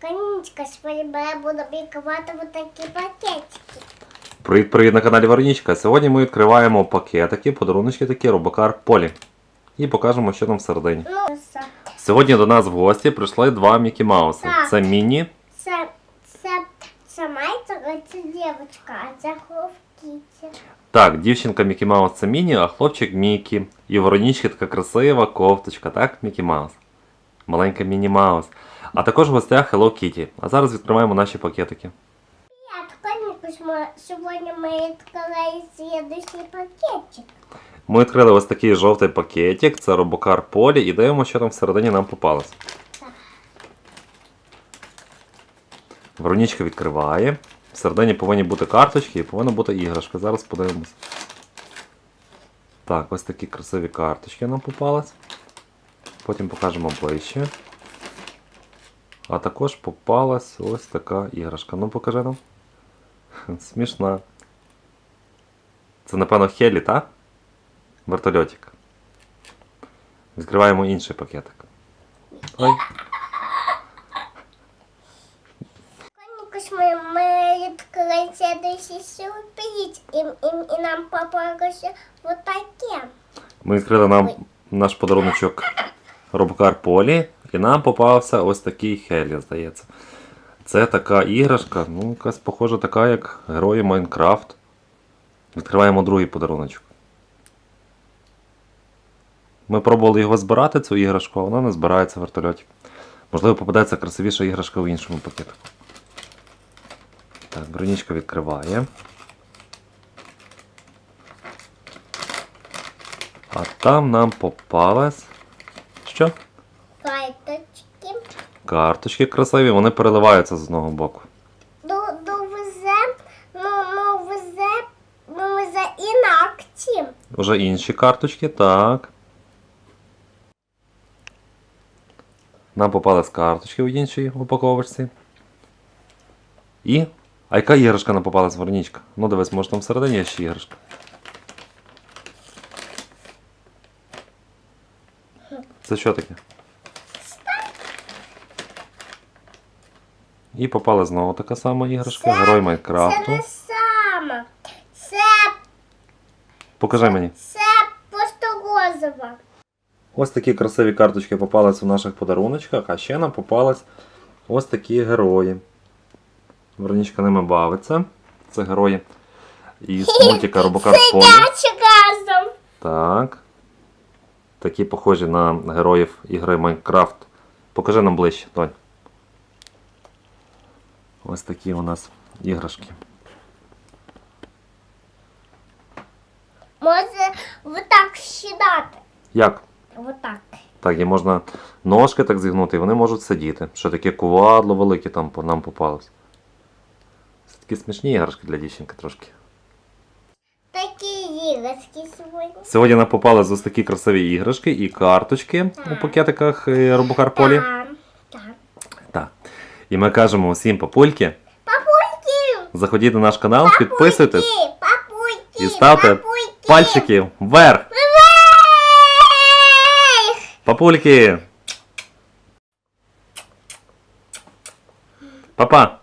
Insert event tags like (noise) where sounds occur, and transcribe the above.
Конечка, сьогодні я буду бікувати вот такі пакетики. Привіт, привіт на каналі Варнічка. Сьогодні ми відкриваємо пакетики, подаруночки такі Робокар Полі. І покажемо, що там всередині. Ну, Сьогодні до нас в гості прийшли два Мікі Мауси. Так. Це Міні. це, це, це мальчик, а це дівчинка, а це хлопкіті. Так, дівчинка Мікі Маус це Міні, а хлопчик Мікі. І в така красива кофточка, так, Мікі Маус. Маленька Міні Маус. А також в гостях Hello Kitty. А зараз відкриваємо наші пакетики. Сьогодні ми відкрили слідуючий пакетик. Ми відкрили ось такий жовтий пакетик, це Робокар Полі, і дивимося, що там всередині нам попалось. Воронічка відкриває. Всередині повинні бути карточки і повинна бути іграшка. Зараз подивимось. Так, ось такі красиві карточки нам попались. Потім покажемо ближче. А також попалась ось така іграшка. Ну покажи нам. (laughs) Смішна. Це, напевно, Хелі, так? Вертольотик. Відкриваємо інший пакетик. Ой. Ми, ми відкрили слідуючий сюрприз, і, і, і нам попалося вот таке. Ми відкрили нам наш подаруночок Робокар Полі, і нам попався ось такий Хелі, здається. Це така іграшка, ну, якась похожа така, як герої Майнкрафт. Відкриваємо другий подаруночок. Ми пробували його збирати, цю іграшку, а вона не збирається в вертольоті. Можливо, попадеться красивіша іграшка в іншому пакетику. Так, бронічка відкриває. А там нам попалась. Що? Кайточки. Карточки красиві, вони переливаються з одного боку. До, до везе, ну, ну, везе, ну, везе інакті. Вже інші карточки, так. Нам попались карточки в іншій упаковочці. І. А яка іграшка нам попалась Вернічка? Ну дивись, може там всередині є ще іграшка. Це що таке? І попала знову така сама іграшка, герой Це не саме. Це, Покажи мені. це просто розова. Ось такі красиві карточки попались у наших подаруночках, а ще нам попались ось такі герої. Веронічка ними бавиться. Це герої із (laughs) мультика Робокар Полі. Сидячи разом. Так. Такі похожі на героїв ігри Майнкрафт. Покажи нам ближче, Тонь. Ось такі у нас іграшки. Може вот так сідати. Як? Вот так. Так, і можна ножки так зігнути, і вони можуть сидіти. Що таке кувадло велике там по- нам попалось. Це такі смішні іграшки для дівчинки трошки. Такі іграшки сьогодні. Сьогодні нам попались ось такі красиві іграшки і карточки у пакетиках е, Робокар Полі. Так, так. І ми кажемо усім папульки, Папульки! заходіть на наш канал, підписуйтесь Папульки! Папульки! і ставте папульки. пальчики вверх. Вверх! Папульки! Папа!